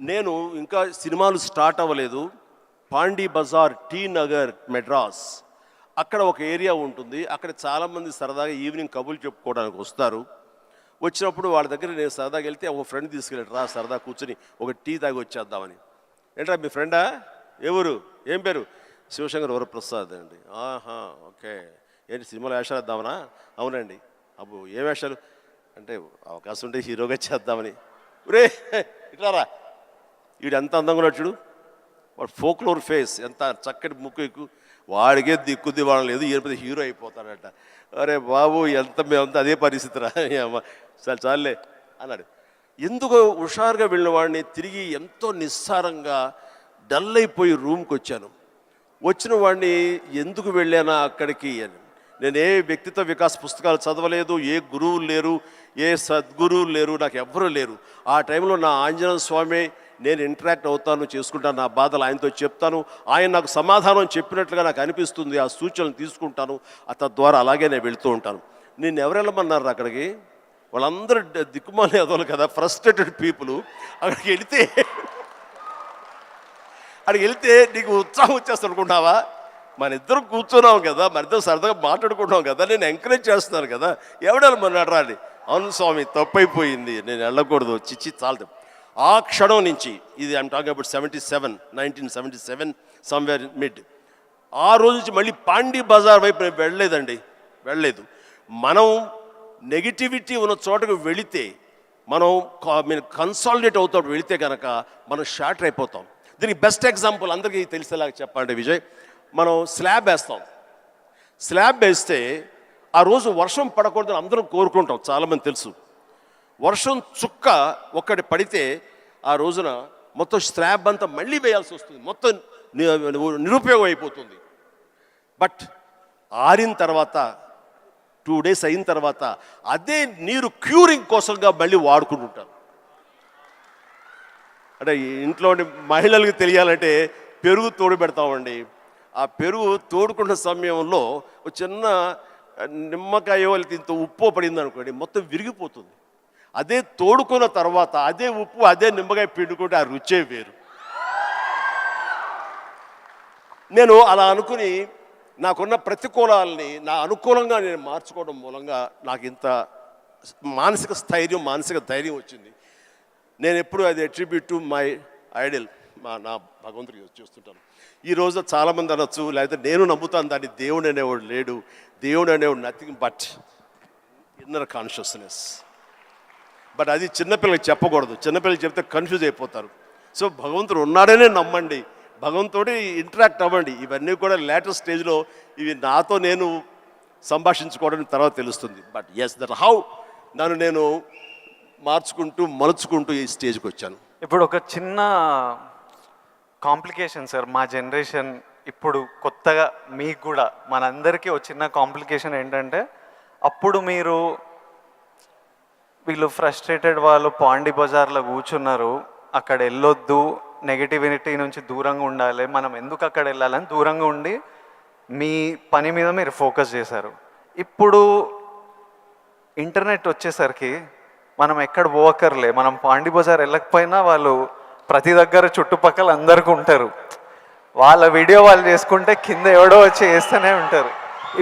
నేను ఇంకా సినిమాలు స్టార్ట్ అవ్వలేదు. పాండీ బజార్ టీ నగర్ మెడ్రాస్. అక్కడ ఒక ఏరియా ఉంటుంది. అక్కడ చాలామంది సరదాగా ఈవినింగ్ కబుర్లు చెప్పుకోవడానికి వస్తారు. వచ్చినప్పుడు వాళ్ళ దగ్గర నేను సరదాగా వెళ్తే ఒక ఫ్రెండ్ తీసుకెళ్ళాడు. రా సరదా కూర్చొని ఒక టీ తాగి వచ్చేద్దామని. ఏంట్రా మీ ఫ్రెండా? ఎవరు ఏం పేరు? శివశంకర్ వరప్రసాద్ అండి. ఆహా ఓకే. ఏంటి సినిమాలో వేషాలు వేద్దామనా? అవునండి. అబ్బో ఏ వేషాలు? అంటే అవకాశం ఉంటే హీరోగా చేద్దామని. రే. ఇట్లారా వీడు ఎంత అందంగా ఉన్నాడు చూడు. వాడు ఫోక్లోర్ ఫేస్ ఎంత చక్కటి ముక్కు వాడికే దిక్కు దివాణం లేదు ఈయన పెద్ద హీరో అయిపోతాడట. అరే బాబు ఎంత మేమంతా అదే పరిస్థితి రా. అమ్మ చాలు చాలులే అన్నాడు. ఎందుకు హుషారుగా వెళ్ళిన వాడిని తిరిగి ఎంతో నిస్సారంగా డల్ అయిపోయి రూమ్కి వచ్చాను. వచ్చిన వాడిని ఎందుకు వెళ్ళానా అక్కడికి అని. నేను ఏ వ్యక్తిత్వ వికాస్ పుస్తకాలు చదవలేదు ఏ గురువులు లేరు ఏ సద్గురువులు లేరు నాకు ఎవ్వరూ లేరు. ఆ టైంలో నా ఆంజనేయ స్వామి నేను ఇంటరాక్ట్ అవుతాను చేసుకుంటాను నా బాధలు ఆయనతో చెప్తాను ఆయన నాకు సమాధానం చెప్పినట్లుగా నాకు అనిపిస్తుంది ఆ సూచనలు తీసుకుంటాను ఆ తద్వారా అలాగే నేను వెళుతూ ఉంటాను. నేను ఎవరు వెళ్ళమన్నారు అక్కడికి? వాళ్ళందరూ దిక్కుమాలి అదోలు కదా ఫ్రస్ట్రేటెడ్ పీపుల్ అక్కడికి వెళితే అక్కడికి వెళితే నీకు ఉత్సాహం వచ్చేస్తా అనుకుంటావా? మన ఇద్దరం కూర్చున్నాం కదా మన ఇద్దరు సరదాగా మాట్లాడుకుంటాం కదా నేను ఎంకరేజ్ చేస్తున్నాను కదా ఎవడాలి మన రాని అవును స్వామి తప్పైపోయింది నేను వెళ్ళకూడదు చిచ్చి చాలు ఆ క్షణం నుంచి ఇది I'm talking about seventy seven nineteen seventy seven somewhere mid ఆ రోజు నుంచి మళ్ళీ పాండీ బజార్ వైపు నేను వెళ్ళలేదండి. వెళ్ళలేదు. మనం నెగిటివిటీ ఉన్న చోటకు వెళితే మనం మీరు కన్సాలిడేట్ అవుతూ వెళితే కనుక మనం షార్టర్ అయిపోతాం. దీనికి బెస్ట్ ఎగ్జాంపుల్ అందరికీ తెలిసేలాగా చెప్పాలంటే విజయ్ మనం స్లాబ్ వేస్తాం. స్లాబ్ వేస్తే ఆ రోజు వర్షం పడకూడదని అందరం కోరుకుంటాం చాలామంది తెలుసు. వర్షం చుక్క ఒక్కటి పడితే ఆ రోజున మొత్తం స్లాబ్ అంతా మళ్ళీ వేయాల్సి వస్తుంది. మొత్తం నిరుపయోగం అయిపోతుంది. బట్ ఆరిన తర్వాత టూ డేస్ అయిన తర్వాత అదే నీరు క్యూరింగ్ కోసంగా మళ్ళీ వాడుకుంటుంటారు. అంటే ఇంట్లో మహిళలకు తెలియాలంటే పెరుగు తోడు పెడతామండి. ఆ పెరుగు తోడుకున్న సమయంలో ఒక చిన్న నిమ్మకాయ ఇంత ఉప్పు పడింది అనుకోండి మొత్తం విరిగిపోతుంది. అదే తోడుకున్న తర్వాత అదే ఉప్పు అదే నిమ్మకాయ పిండుకుంటే ఆ రుచే వేరు. నేను అలా అనుకుని నాకున్న ప్రతికూలాలని నా అనుకూలంగా నేను మార్చుకోవడం మూలంగా నాకు ఇంత మానసిక స్థైర్యం మానసిక ధైర్యం వచ్చింది. నేను ఎప్పుడు అది అట్రిబ్యూట్ టు మై ఐడల్ మా నా భగవంతుడికి చూస్తుంటాను. ఈ రోజు చాలామంది అనొచ్చు లేకపోతే నేను నమ్ముతాను దాన్ని దేవుడు అనేవాడు లేడు దేవుడు అనేవాడు nothing but inner consciousness but అది చిన్నపిల్లలకి చెప్పకూడదు. చిన్నపిల్లలు చెప్తే కన్ఫ్యూజ్ అయిపోతారు. సో భగవంతుడు ఉన్నాడనే నమ్మండి. భగవంతుడి ఇంటరాక్ట్ అవ్వండి. ఇవన్నీ కూడా లేటెస్ట్ స్టేజ్లో ఇవి నాతో నేను సంభాషించుకోవడం తర్వాత తెలుస్తుంది. బట్ ఎస్ దట్ హౌ నన్ను నేను మార్చుకుంటూ మలుచుకుంటూ ఈ స్టేజ్కి వచ్చాను. ఇప్పుడు ఒక చిన్న కాంప్లికేషన్ సార్ మా జనరేషన్ ఇప్పుడు కొత్తగా మీకు కూడా మనందరికీ ఒక చిన్న కాంప్లికేషన్ ఏంటంటే అప్పుడు మీరు వీళ్ళు ఫ్రస్ట్రేటెడ్ వాళ్ళు పాండి బజార్లో కూర్చున్నారు. అక్కడ వెళ్ళొద్దు నెగిటివిటీ నుంచి దూరంగా ఉండాలి మనం ఎందుకు అక్కడ వెళ్ళాలని దూరంగా ఉండి మీ పని మీద మీరు ఫోకస్ చేశారు. ఇప్పుడు ఇంటర్నెట్ వచ్చేసరికి మనం ఎక్కడ పోవక్కర్లే మనం పాండి బజార్ వెళ్ళకపోయినా వాళ్ళు ప్రతి దగ్గర చుట్టుపక్కల అందరికీ ఉంటారు. వాళ్ళ వీడియో వాళ్ళు చేసుకుంటే కింద ఎవడో వచ్చి వేస్తూనే ఉంటారు.